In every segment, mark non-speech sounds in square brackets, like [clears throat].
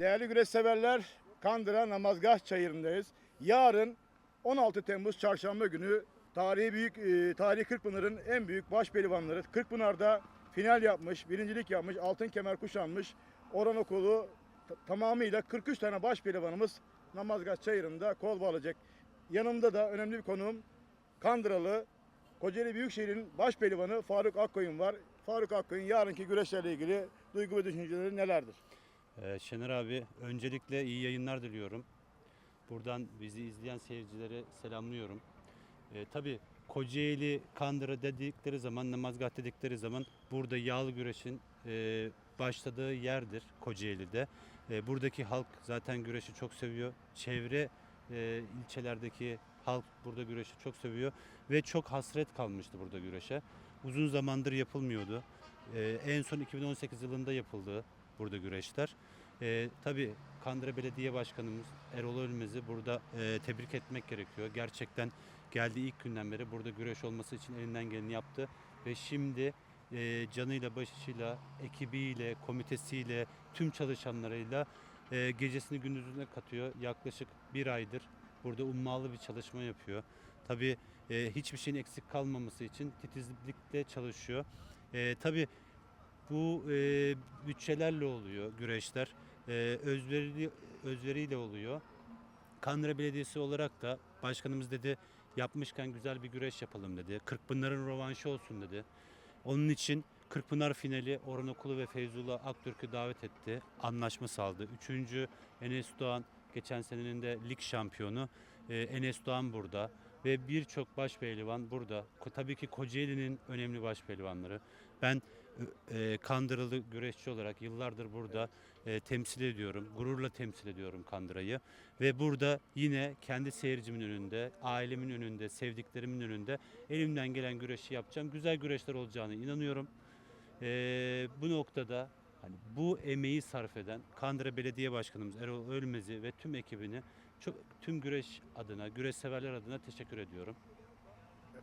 Değerli güreş severler, Kandıra Namazgah Çayırı'ndayız. Yarın 16 Temmuz Çarşamba günü tarihi büyük e, tarihi Kırkpınar'ın en büyük baş pehlivanları Kırkpınar'da final yapmış, birincilik yapmış, altın kemer kuşanmış. Orhan Okulu tamamıyla 43 tane baş pehlivanımız Namazgah Çayırı'nda kol bağlayacak. Yanımda da önemli bir konuğum Kandıralı Kocaeli Büyükşehir'in baş pehlivanı Faruk Akkoyun var. Faruk Akkoyun yarınki güreşlerle ilgili duygu ve düşünceleri nelerdir? Ee, Şener abi öncelikle iyi yayınlar diliyorum. Buradan bizi izleyen seyircilere selamlıyorum. Ee, tabii Kocaeli Kandıra dedikleri zaman, Namazgah dedikleri zaman burada yağlı güreşin e, başladığı yerdir Kocaeli'de. E, buradaki halk zaten güreşi çok seviyor. Çevre e, ilçelerdeki halk burada güreşi çok seviyor ve çok hasret kalmıştı burada güreşe. Uzun zamandır yapılmıyordu. E, en son 2018 yılında yapıldı burada güreşler. E, tabii Kandıra Belediye Başkanımız Erol Ölmez'i burada e, tebrik etmek gerekiyor. Gerçekten geldiği ilk günden beri burada güreş olması için elinden geleni yaptı. Ve şimdi e, canıyla, başıyla, ekibiyle, komitesiyle, tüm çalışanlarıyla e, gecesini gündüzüne katıyor. Yaklaşık bir aydır burada ummalı bir çalışma yapıyor. Tabii e, hiçbir şeyin eksik kalmaması için titizlikle çalışıyor. E, tabii bu e, bütçelerle oluyor güreşler. E, özverili, özveriyle oluyor. Kandıra Belediyesi olarak da başkanımız dedi yapmışken güzel bir güreş yapalım dedi. Kırkpınar'ın rövanşı olsun dedi. Onun için Kırkpınar finali Orhan Okulu ve Feyzullah Aktürk'ü davet etti. Anlaşma sağladı. Üçüncü Enes Doğan geçen senenin de lig şampiyonu. Ee, Enes Doğan burada ve birçok baş pehlivan burada. Ko- Tabii ki Kocaeli'nin önemli baş pehlivanları. Ben e, Kandırılı güreşçi olarak yıllardır burada e, temsil ediyorum. Gururla temsil ediyorum Kandıra'yı. Ve burada yine kendi seyircimin önünde, ailemin önünde, sevdiklerimin önünde elimden gelen güreşi yapacağım. Güzel güreşler olacağını inanıyorum. E, bu noktada hani bu emeği sarf eden Kandıra Belediye Başkanımız Erol Ölmez'i ve tüm ekibini çok tüm güreş adına, güreş severler adına teşekkür ediyorum.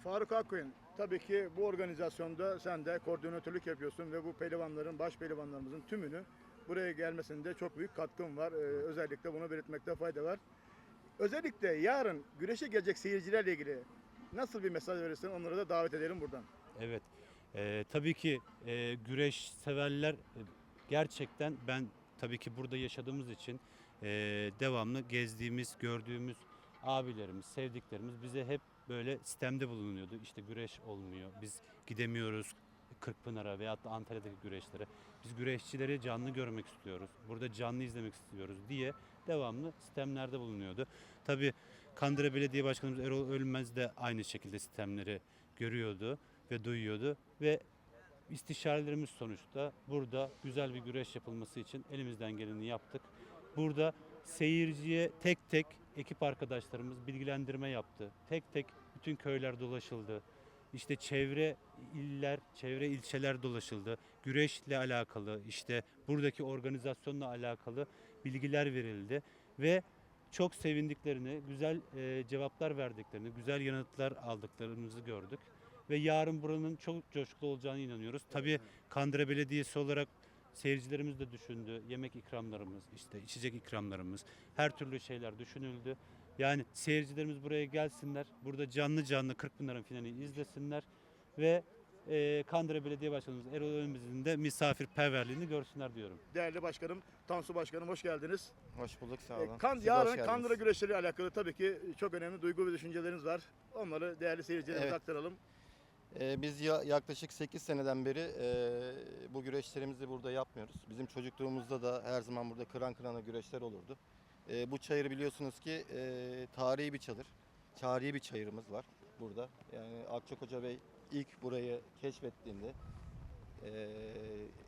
Faruk Akkoyun, tabii ki bu organizasyonda sen de koordinatörlük yapıyorsun ve bu pehlivanların, baş pehlivanlarımızın tümünü buraya gelmesinde çok büyük katkın var. Ee, özellikle bunu belirtmekte fayda var. Özellikle yarın güreşe gelecek seyircilerle ilgili nasıl bir mesaj verirsin onları da davet edelim buradan. Evet. Ee, tabii ki e, güreş severler e, gerçekten ben tabii ki burada yaşadığımız için e, devamlı gezdiğimiz, gördüğümüz abilerimiz, sevdiklerimiz bize hep böyle sistemde bulunuyordu. İşte güreş olmuyor. Biz gidemiyoruz Kırkpınar'a veyahut da Antalya'daki güreşlere. Biz güreşçileri canlı görmek istiyoruz. Burada canlı izlemek istiyoruz diye devamlı sistemlerde bulunuyordu. Tabii Kandıra Belediye Başkanımız Erol Ölmez de aynı şekilde sistemleri görüyordu ve duyuyordu ve istişarelerimiz sonuçta burada güzel bir güreş yapılması için elimizden geleni yaptık. Burada seyirciye tek tek ekip arkadaşlarımız bilgilendirme yaptı. Tek tek bütün köyler dolaşıldı. İşte çevre iller, çevre ilçeler dolaşıldı. Güreşle alakalı, işte buradaki organizasyonla alakalı bilgiler verildi ve çok sevindiklerini, güzel cevaplar verdiklerini, güzel yanıtlar aldıklarımızı gördük. Ve yarın buranın çok coşkulu olacağına inanıyoruz. Tabii Kandıra Belediyesi olarak seyircilerimiz de düşündü. Yemek ikramlarımız, işte içecek ikramlarımız, her türlü şeyler düşünüldü. Yani seyircilerimiz buraya gelsinler, burada canlı canlı Kırkpınar'ın finalini izlesinler ve e, Kandıra Belediye Başkanımız Erol Önümüz'ün de misafirperverliğini görsünler diyorum. Değerli başkanım, Tansu Başkanım hoş geldiniz. Hoş bulduk sağ olun. kan, Siz de hoş yarın. Kandıra güreşleriyle alakalı tabii ki çok önemli duygu ve düşünceleriniz var. Onları değerli seyircilerimize Evet. aktaralım. Ee, biz ya- yaklaşık 8 seneden beri e, bu güreşlerimizi burada yapmıyoruz. Bizim çocukluğumuzda da her zaman burada kıran kırana güreşler olurdu. E, bu çayır biliyorsunuz ki e, tarihi bir çadır. Tarihi bir çayırımız var burada. Yani Akçak Hoca Bey ilk burayı keşfettiğinde,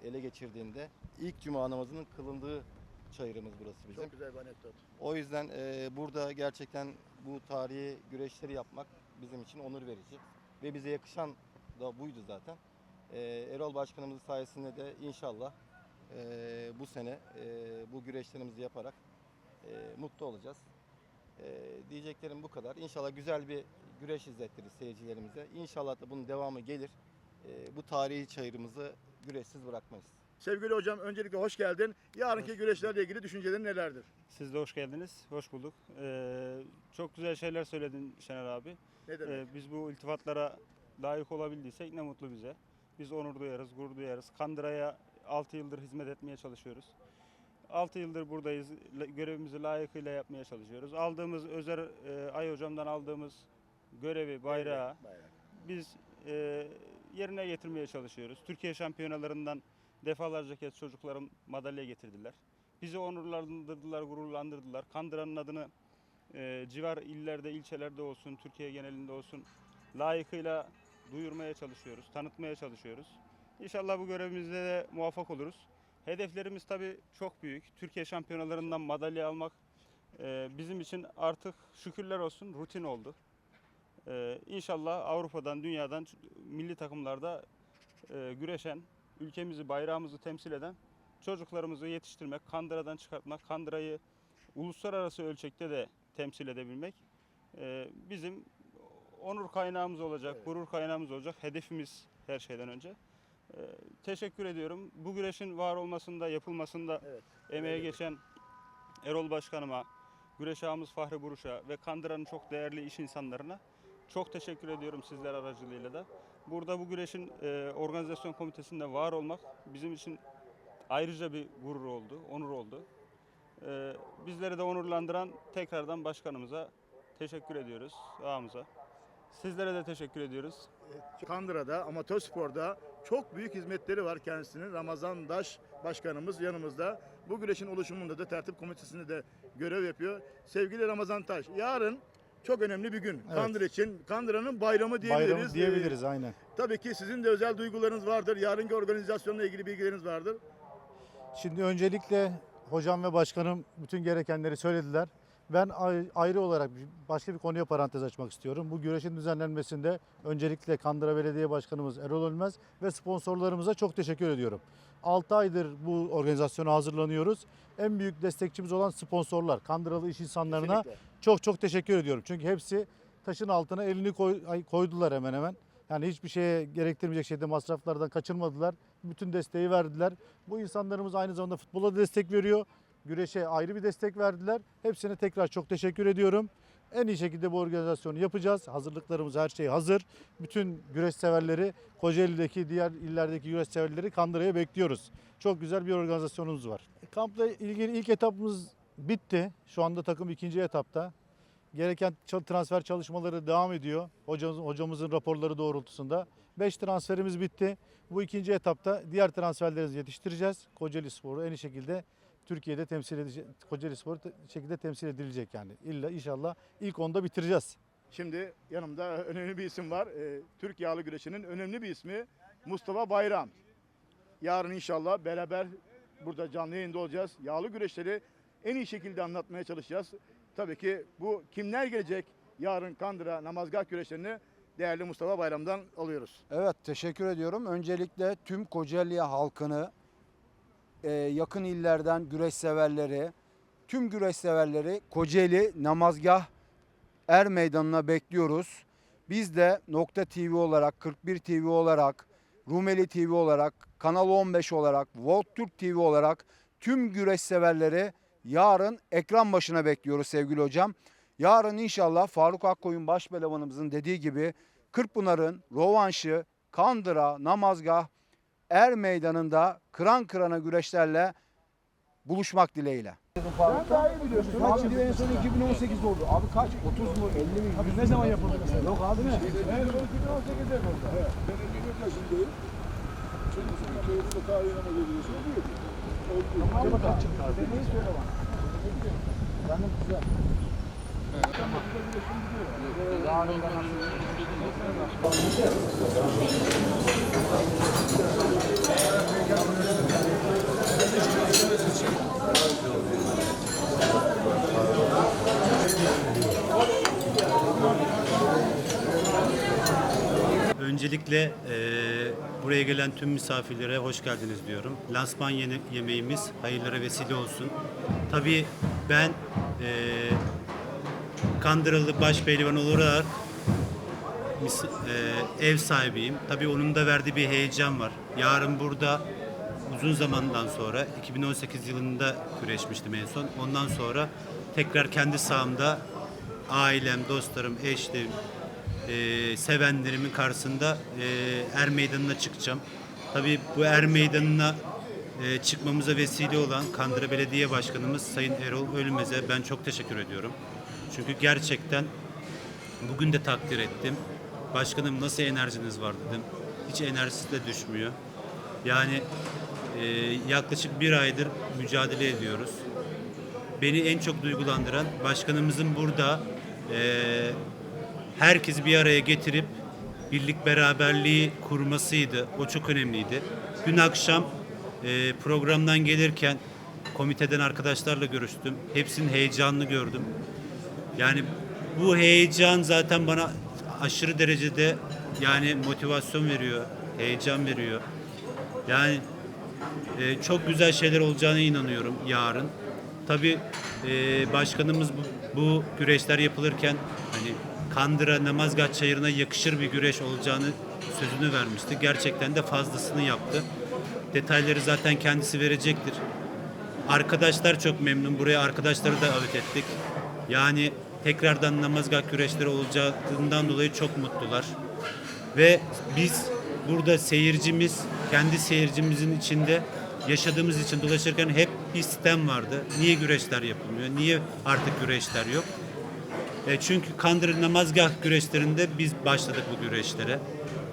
ele geçirdiğinde ilk cuma namazının kılındığı çayırımız burası bizim. Çok güzel bir anekdot. O yüzden burada gerçekten bu tarihi güreşleri yapmak bizim için onur verici. Ve bize yakışan da buydu zaten. E, Erol Başkanımız sayesinde de inşallah e, bu sene e, bu güreşlerimizi yaparak e, mutlu olacağız. E, diyeceklerim bu kadar. İnşallah güzel bir güreş izlettirir seyircilerimize. İnşallah da bunun devamı gelir. E, bu tarihi çayırımızı güreşsiz bırakmayız. Sevgili hocam öncelikle hoş geldin. Yarınki güreşlerle ilgili düşüncelerin nelerdir? Siz de hoş geldiniz. Hoş bulduk. Ee, çok güzel şeyler söyledin Şener abi. Ne demek? Ee, biz bu iltifatlara layık olabildiysek ne mutlu bize. Biz onur duyarız, gurur duyarız. Kandıra'ya 6 yıldır hizmet etmeye çalışıyoruz. 6 yıldır buradayız. Görevimizi layıkıyla yapmaya çalışıyoruz. Aldığımız Özer e, Ay hocamdan aldığımız görevi, bayrağı Bayrak. biz e, yerine getirmeye çalışıyoruz. Türkiye şampiyonalarından defalarca kez çocuklarım madalya getirdiler. Bizi onurlandırdılar, gururlandırdılar. Kandıra'nın adını e, civar illerde, ilçelerde olsun, Türkiye genelinde olsun layıkıyla duyurmaya çalışıyoruz, tanıtmaya çalışıyoruz. İnşallah bu görevimizde de muvaffak oluruz. Hedeflerimiz tabii çok büyük. Türkiye şampiyonalarından madalya almak e, bizim için artık şükürler olsun rutin oldu. Ee, inşallah Avrupa'dan, dünyadan milli takımlarda e, güreşen, ülkemizi, bayrağımızı temsil eden çocuklarımızı yetiştirmek, Kandıra'dan çıkartmak, Kandıra'yı uluslararası ölçekte de temsil edebilmek e, bizim onur kaynağımız olacak, Evet. gurur kaynağımız olacak, hedefimiz her şeyden önce. E, teşekkür ediyorum. Bu güreşin var olmasında, yapılmasında Evet. emeğe öyle. geçen Erol Başkanıma, güreş ağamız Fahri Buruş'a ve Kandıra'nın çok değerli iş insanlarına çok teşekkür ediyorum sizler aracılığıyla da. Burada bu güreşin e, organizasyon komitesinde var olmak bizim için ayrıca bir gurur oldu, onur oldu. E, bizleri de onurlandıran tekrardan başkanımıza teşekkür ediyoruz, ağamıza. Sizlere de teşekkür ediyoruz. Kandıra'da, amatör sporda çok büyük hizmetleri var kendisinin. Ramazan Daş başkanımız yanımızda. Bu güreşin oluşumunda da tertip komitesinde de görev yapıyor. Sevgili Ramazan Taş, yarın çok önemli bir gün. Evet. Kandıra için. Kandıra'nın bayramı diyebiliriz. Bayramı diyebiliriz aynen. Ee, tabii ki sizin de özel duygularınız vardır. Yarınki organizasyonla ilgili bilgileriniz vardır. Şimdi öncelikle hocam ve başkanım bütün gerekenleri söylediler. Ben ay- ayrı olarak başka bir konuya parantez açmak istiyorum. Bu güreşin düzenlenmesinde öncelikle Kandıra Belediye Başkanımız Erol Ölmez ve sponsorlarımıza çok teşekkür ediyorum. 6 aydır bu organizasyona hazırlanıyoruz. En büyük destekçimiz olan sponsorlar, Kandıralı iş insanlarına Kesinlikle. çok çok teşekkür ediyorum. Çünkü hepsi taşın altına elini koy- koydular hemen hemen. Yani hiçbir şeye gerektirmeyecek şekilde masraflardan kaçırmadılar. Bütün desteği verdiler. Bu insanlarımız aynı zamanda futbola da destek veriyor. Güreşe ayrı bir destek verdiler. Hepsine tekrar çok teşekkür ediyorum. En iyi şekilde bu organizasyonu yapacağız. Hazırlıklarımız her şey hazır. Bütün güreş severleri, Kocaeli'deki diğer illerdeki güreş severleri Kandıra'ya bekliyoruz. Çok güzel bir organizasyonumuz var. Kampla ilgili ilk etapımız bitti. Şu anda takım ikinci etapta. Gereken transfer çalışmaları devam ediyor. Hocamız, hocamızın raporları doğrultusunda. 5 transferimiz bitti. Bu ikinci etapta diğer transferlerimizi yetiştireceğiz. Kocaeli Spor'u en iyi şekilde Türkiye'de temsil edecek, Kocaeli Spor te- şekilde temsil edilecek yani. İlla inşallah ilk onda bitireceğiz. Şimdi yanımda önemli bir isim var. Ee, Türk yağlı güreşinin önemli bir ismi Mustafa Bayram. Yarın inşallah beraber burada canlı yayında olacağız. Yağlı güreşleri en iyi şekilde anlatmaya çalışacağız. Tabii ki bu kimler gelecek yarın Kandıra namazgah güreşlerini değerli Mustafa Bayram'dan alıyoruz. Evet teşekkür ediyorum. Öncelikle tüm Kocaeli halkını, e, yakın illerden güreş severleri, tüm güreş severleri Kocaeli Namazgah Er Meydanı'na bekliyoruz. Biz de Nokta TV olarak, 41 TV olarak, Rumeli TV olarak, Kanal 15 olarak, Volt Türk TV olarak tüm güreş severleri yarın ekran başına bekliyoruz sevgili hocam. Yarın inşallah Faruk Akkoyun başbelavanımızın dediği gibi Kırkpınar'ın rovanşı, Kandıra, Namazgah, Er Meydanı'nda kıran kırana güreşlerle buluşmak dileğiyle. Abi diyor en son 2018'de oldu. Abi kaç? 30 mu? 50 mi? Abi ne zaman yapıldı mesela? Yok abi ne? En son 2018'de yapıldı. Evet. Ben 54 yaşındayım. Şimdi senin köyünün tarihine Öncelikle buraya gelen tüm misafirlere hoş geldiniz diyorum. Lansman yeni, yemeğimiz hayırlara vesile olsun. Tabii ben eee Kandıralı baş pehlivan olarak e, ev sahibiyim. Tabii onun da verdiği bir heyecan var. Yarın burada uzun zamandan sonra 2018 yılında güreşmiştim en son. Ondan sonra tekrar kendi sahamda ailem, dostlarım, eşlerim, e, sevenlerimin karşısında e, er meydanına çıkacağım. Tabii bu er meydanına e, çıkmamıza vesile olan Kandıra Belediye Başkanımız Sayın Erol Ölmez'e ben çok teşekkür ediyorum. Çünkü gerçekten bugün de takdir ettim. Başkanım nasıl enerjiniz var dedim. Hiç enerjisi de düşmüyor. Yani e, yaklaşık bir aydır mücadele ediyoruz. Beni en çok duygulandıran başkanımızın burada e, herkesi bir araya getirip birlik beraberliği kurmasıydı. O çok önemliydi. Dün akşam e, programdan gelirken komiteden arkadaşlarla görüştüm. Hepsinin heyecanını gördüm. Yani bu heyecan zaten bana aşırı derecede yani motivasyon veriyor, heyecan veriyor. Yani e, çok güzel şeyler olacağına inanıyorum yarın. Tabii e, başkanımız bu, bu güreşler yapılırken hani Kandıra Namazgah Çayırı'na yakışır bir güreş olacağını sözünü vermişti. Gerçekten de fazlasını yaptı. Detayları zaten kendisi verecektir. Arkadaşlar çok memnun. Buraya arkadaşları da davet ettik. Yani tekrardan namazgah güreşleri olacağından dolayı çok mutlular. Ve biz burada seyircimiz, kendi seyircimizin içinde yaşadığımız için dolaşırken hep bir sistem vardı. Niye güreşler yapılmıyor? Niye artık güreşler yok? E, çünkü Kandırı namazgah güreşlerinde biz başladık bu güreşlere.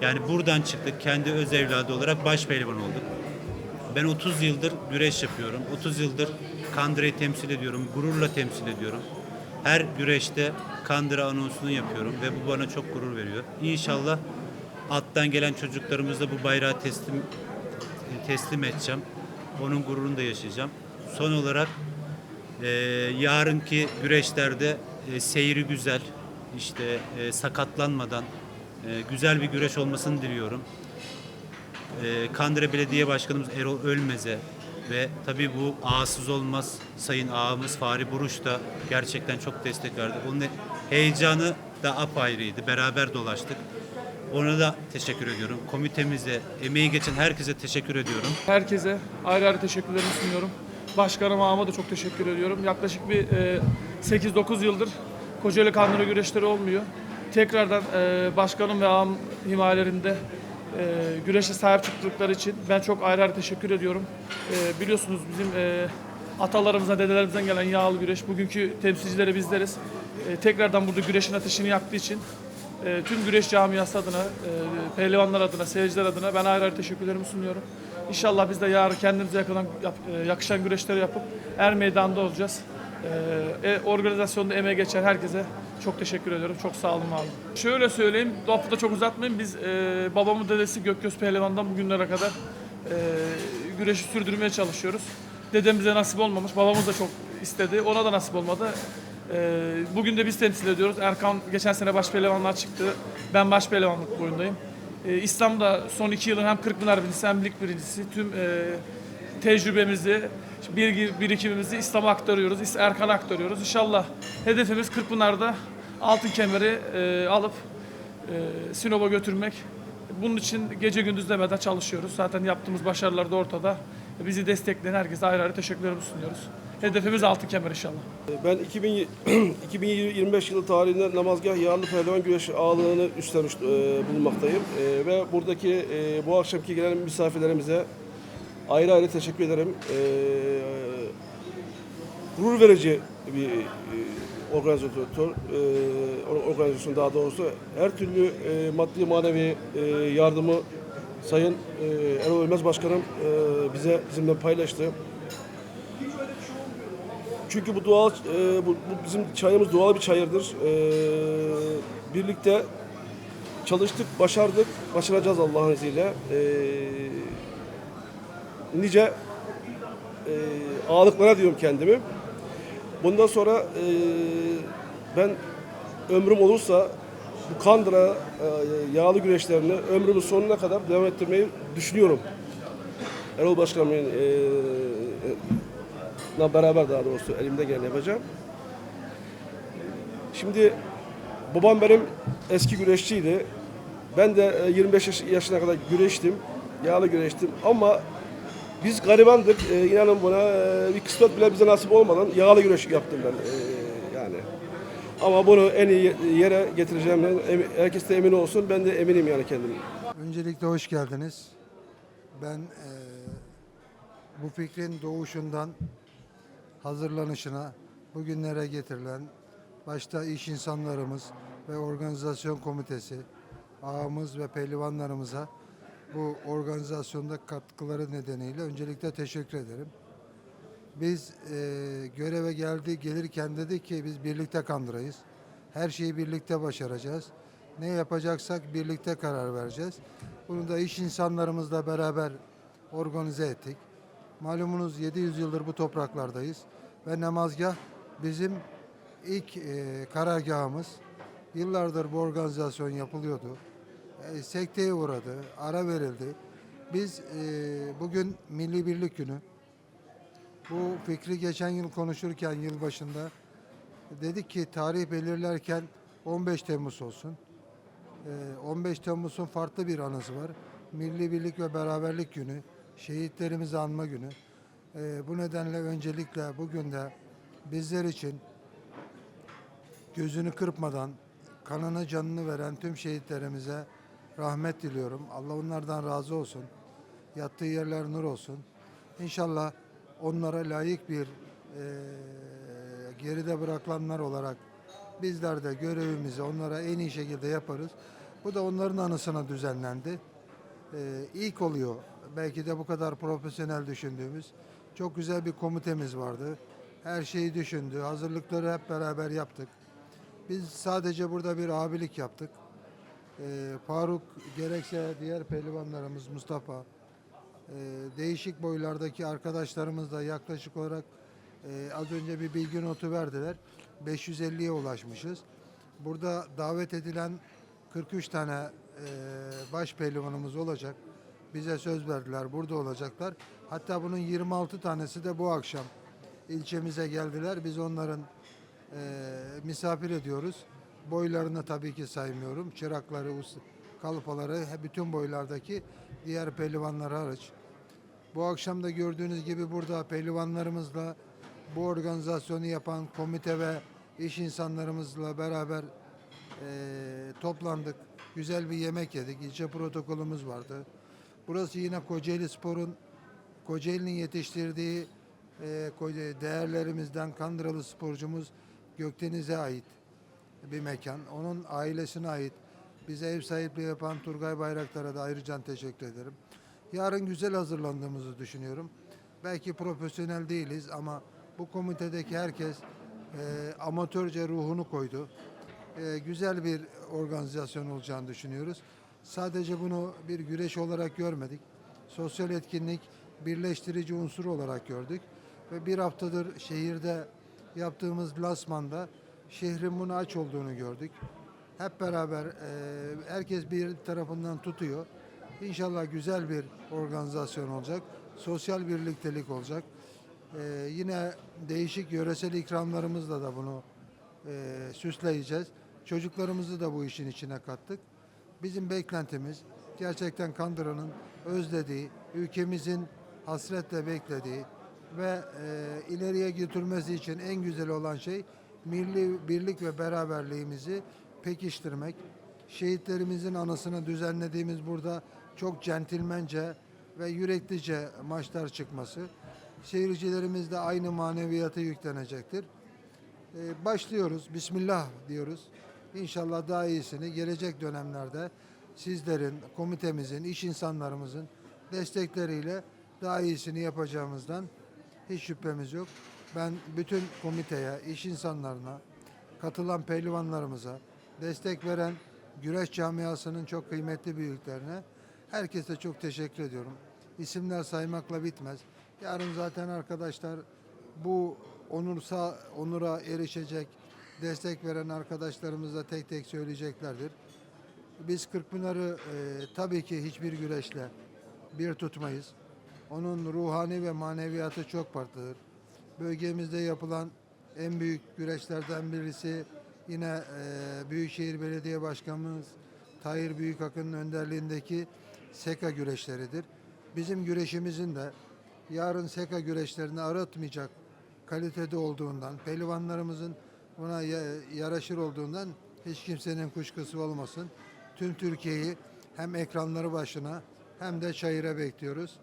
Yani buradan çıktık kendi öz evladı olarak baş pehlivan olduk. Ben 30 yıldır güreş yapıyorum. 30 yıldır Kandıra'yı temsil ediyorum. Gururla temsil ediyorum. Her güreşte Kandıra anonsunu yapıyorum ve bu bana çok gurur veriyor. İnşallah alttan gelen çocuklarımıza bu bayrağı teslim teslim edeceğim. Onun gururunu da yaşayacağım. Son olarak e, yarınki güreşlerde e, seyri güzel, işte e, sakatlanmadan e, güzel bir güreş olmasını diliyorum. E, Kandıra Belediye Başkanımız Erol Ölmez'e ve tabii bu ağasız olmaz Sayın Ağamız Fahri Buruş da gerçekten çok destek verdi. Onun heyecanı da apayrıydı. Beraber dolaştık. Ona da teşekkür ediyorum. Komitemize, emeği geçen herkese teşekkür ediyorum. Herkese ayrı ayrı teşekkürlerimi sunuyorum. Başkanım ağama da çok teşekkür ediyorum. Yaklaşık bir e, 8-9 yıldır Kocaeli Kandıra güreşleri olmuyor. Tekrardan e, başkanım ve ağam himayelerinde e, güreşe sahip çıktıkları için ben çok ayrı ayrı teşekkür ediyorum. E, biliyorsunuz bizim e, atalarımızdan, dedelerimizden gelen yağlı güreş. Bugünkü temsilcileri bizleriz. E, tekrardan burada güreşin ateşini yaktığı için e, tüm güreş camiası adına, e, pehlivanlar adına, seyirciler adına ben ayrı ayrı teşekkürlerimi sunuyorum. İnşallah biz de yarın kendimize yakılan, e, yakışan güreşleri yapıp er meydanda olacağız. E, e, organizasyonda emeği geçen herkese çok teşekkür ediyorum. Çok sağ olun abi. Şöyle söyleyeyim, lafı da çok uzatmayayım. Biz e, babamın dedesi Gökgöz Pehlivan'dan bugünlere kadar e, güreşi sürdürmeye çalışıyoruz. Dedemize nasip olmamış, babamız da çok istedi. Ona da nasip olmadı. Ee, bugün de biz temsil ediyoruz. Erkan geçen sene baş pehlivanlar çıktı. Ben baş pehlivanlık boyundayım. Ee, İslam'da son iki yılın hem Kırkpınar birincisi hem lig birincisi. Tüm e, tecrübemizi, bilgi birikimimizi İslam'a aktarıyoruz. Erkan'a aktarıyoruz. İnşallah hedefimiz Kırkpınar'da altın kemeri e, alıp e, Sinop'a götürmek. Bunun için gece gündüz demeden çalışıyoruz. Zaten yaptığımız başarılar da ortada. Bizi destekleyen herkese ayrı ayrı teşekkürlerimi sunuyoruz. Hedefimiz altın kemer inşallah. Ben 2000 2025 [clears throat] yılı tarihinde namazgah yağlı pehlivan güreş ağırlığını üstlenmiş e, bulunmaktayım. E, ve buradaki e, bu akşamki gelen misafirlerimize ayrı ayrı teşekkür ederim. E, gurur verici bir e, organizatör, e, organizasyon daha doğrusu her türlü e, maddi manevi e, yardımı Sayın e, Erol Ölmez Başkanım e, bize bizimle paylaştı. Çünkü bu doğal, e, bu, bu bizim çayımız doğal bir çayırdır. E, birlikte çalıştık, başardık, başaracağız Allah'ın izniyle. E, nice e, ağalıklara diyorum kendimi. Bundan sonra e, ben ömrüm olursa bu kandıra e, yağlı güreşlerini ömrümün sonuna kadar devam ettirmeyi düşünüyorum. Erol Başkanımın e, la beraber daha doğrusu elimde geleni yapacağım. Şimdi babam benim eski güreşçiydi. Ben de e, 25 yaş- yaşına kadar güreştim. Yağlı güreştim ama biz garibandık. E, inanın buna e, bir kısmet bile bize nasip olmadan yağlı güreş yaptım ben. E, yani. Ama bunu en iyi yere getireceğimden em- herkes de emin olsun. Ben de eminim yani kendim. Öncelikle hoş geldiniz. Ben eee, bu fikrin doğuşundan hazırlanışına, bugünlere getirilen başta iş insanlarımız ve organizasyon komitesi, ağamız ve pehlivanlarımıza bu organizasyonda katkıları nedeniyle öncelikle teşekkür ederim. Biz eee, göreve geldi gelirken dedik ki biz birlikte kandırayız. Her şeyi birlikte başaracağız. Ne yapacaksak birlikte karar vereceğiz. Bunu da iş insanlarımızla beraber organize ettik. Malumunuz 700 yıldır bu topraklardayız ve namazgah bizim ilk eee karargahımız. Yıllardır bu organizasyon yapılıyordu. E, sekteye uğradı, ara verildi. Biz eee, bugün Milli Birlik Günü. Bu fikri geçen yıl konuşurken yıl başında dedik ki tarih belirlerken 15 Temmuz olsun. Ee, 15 Temmuz'un farklı bir anısı var. Milli Birlik ve Beraberlik Günü, şehitlerimizi anma günü. Ee, bu nedenle öncelikle bugün de bizler için gözünü kırpmadan kanını canını veren tüm şehitlerimize rahmet diliyorum. Allah onlardan razı olsun. Yattığı yerler nur olsun. İnşallah onlara layık bir eee, geride bırakılanlar olarak bizler de görevimizi onlara en iyi şekilde yaparız. Bu da onların anısına düzenlendi. Eee ilk oluyor. Belki de bu kadar profesyonel düşündüğümüz. Çok güzel bir komitemiz vardı. Her şeyi düşündü. Hazırlıkları hep beraber yaptık. Biz sadece burada bir abilik yaptık. Eee, Faruk gerekse diğer pehlivanlarımız Mustafa, eee, değişik boylardaki arkadaşlarımız da yaklaşık olarak eee, az önce bir bilgi notu verdiler. 550'ye ulaşmışız. Burada davet edilen 43 tane eee, baş pehlivanımız olacak. Bize söz verdiler, burada olacaklar. Hatta bunun 26 tanesi de bu akşam ilçemize geldiler. Biz onların eee, misafir ediyoruz. Boylarını tabii ki saymıyorum. Çırakları, he- bütün boylardaki diğer pehlivanlar hariç. Bu akşam da gördüğünüz gibi burada pehlivanlarımızla bu organizasyonu yapan komite ve iş insanlarımızla beraber eee, toplandık. Güzel bir yemek yedik. İlçe protokolümüz vardı. Burası yine Kocaeli Spor'un Kocaeli'nin yetiştirdiği Koca- değerlerimizden Kandıralı sporcumuz Gökdeniz'e ait bir mekan. Onun ailesine ait. Bize ev sahipliği yapan Turgay Bayraktar'a da ayrıca teşekkür ederim. Yarın güzel hazırlandığımızı düşünüyorum. Belki profesyonel değiliz ama bu komitedeki herkes e, amatörce ruhunu koydu. E, güzel bir organizasyon olacağını düşünüyoruz. Sadece bunu bir güreş olarak görmedik. Sosyal etkinlik, birleştirici unsur olarak gördük. Ve bir haftadır şehirde yaptığımız lasmanda şehrin buna aç olduğunu gördük. Hep beraber e, herkes bir tarafından tutuyor. İnşallah güzel bir organizasyon olacak. Sosyal birliktelik olacak. E, yine değişik yöresel ikramlarımızla da bunu e, süsleyeceğiz. Çocuklarımızı da bu işin içine kattık. Bizim beklentimiz gerçekten Kandıra'nın özlediği, ülkemizin hasretle beklediği ve e, ileriye götürmesi için en güzel olan şey milli birlik ve beraberliğimizi pekiştirmek. Şehitlerimizin anısını düzenlediğimiz burada çok centilmence ve yüreklice maçlar çıkması. Seyircilerimiz de aynı maneviyata yüklenecektir. Ee, başlıyoruz. Bismillah diyoruz. İnşallah daha iyisini gelecek dönemlerde sizlerin, komitemizin, iş insanlarımızın destekleriyle daha iyisini yapacağımızdan hiç şüphemiz yok. Ben bütün komiteye, iş insanlarına, katılan pehlivanlarımıza, destek veren güreş camiasının çok kıymetli büyüklerine herkese çok teşekkür ediyorum. İsimler saymakla bitmez. Yarın zaten arkadaşlar bu onursa onura erişecek destek veren arkadaşlarımız da tek tek söyleyeceklerdir. Biz Kırkpınar'ı e, tabii ki hiçbir güreşle bir tutmayız. Onun ruhani ve maneviyatı çok farklıdır. Bölgemizde yapılan en büyük güreşlerden birisi yine e, Büyükşehir Belediye Başkanımız Tahir Büyükakın'ın önderliğindeki SEKA güreşleridir. Bizim güreşimizin de yarın SEKA güreşlerini aratmayacak kalitede olduğundan, pehlivanlarımızın buna ya- yaraşır olduğundan hiç kimsenin kuşkusu olmasın. Tüm Türkiye'yi hem ekranları başına hem de çayıra bekliyoruz.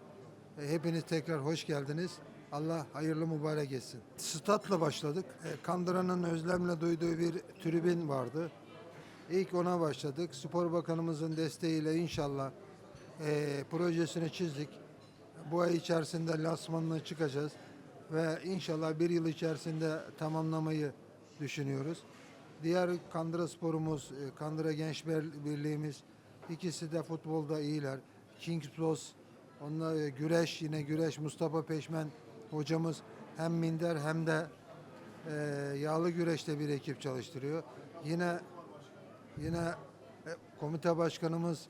E, Hepiniz tekrar hoş geldiniz. Allah hayırlı mübarek etsin. Statla başladık. E, Kandıra'nın özlemle duyduğu bir tribün vardı. İlk ona başladık. Spor Bakanımızın desteğiyle inşallah e, projesini çizdik. Bu ay içerisinde lansmanına çıkacağız. Ve inşallah bir yıl içerisinde tamamlamayı düşünüyoruz. Diğer Kandıra sporumuz, e, Kandıra Genç Bir- Birliğimiz ikisi de futbolda iyiler. Kings Plus, onlar e, güreş yine güreş Mustafa Peşmen hocamız hem minder hem de e, yağlı güreşte bir ekip çalıştırıyor. Yine yine e, komite başkanımız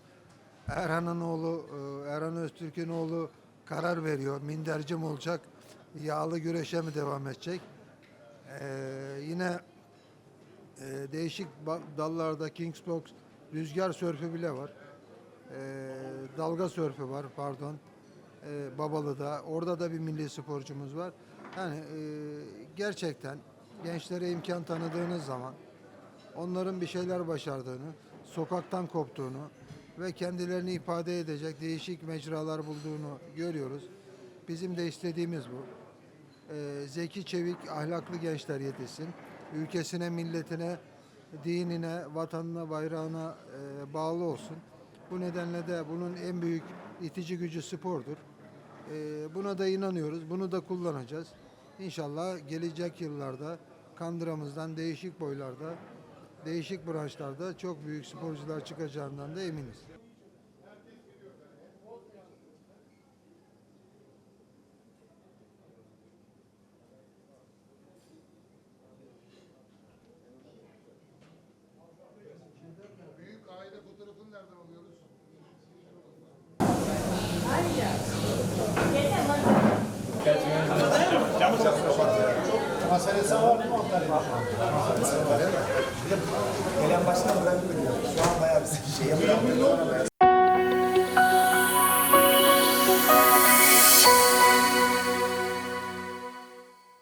Erhan'ın oğlu Erhan Öztürk'ün oğlu karar veriyor. Minderci mi olacak? Yağlı güreşe mi devam edecek? E, yine e, değişik dallarda Kings Box rüzgar sörfü bile var. E, dalga sörfü var pardon. E, Babalı'da. Orada da bir milli sporcumuz var. Yani e, gerçekten gençlere imkan tanıdığınız zaman onların bir şeyler başardığını, sokaktan koptuğunu ve kendilerini ifade edecek değişik mecralar bulduğunu görüyoruz. Bizim de istediğimiz bu. Ee, zeki, çevik, ahlaklı gençler yetişsin. Ülkesine, milletine, dinine, vatanına, bayrağına e, bağlı olsun. Bu nedenle de bunun en büyük itici gücü spordur. Ee, buna da inanıyoruz. Bunu da kullanacağız. İnşallah gelecek yıllarda Kandıra'mızdan değişik boylarda, değişik branşlarda çok büyük sporcular çıkacağından da eminiz.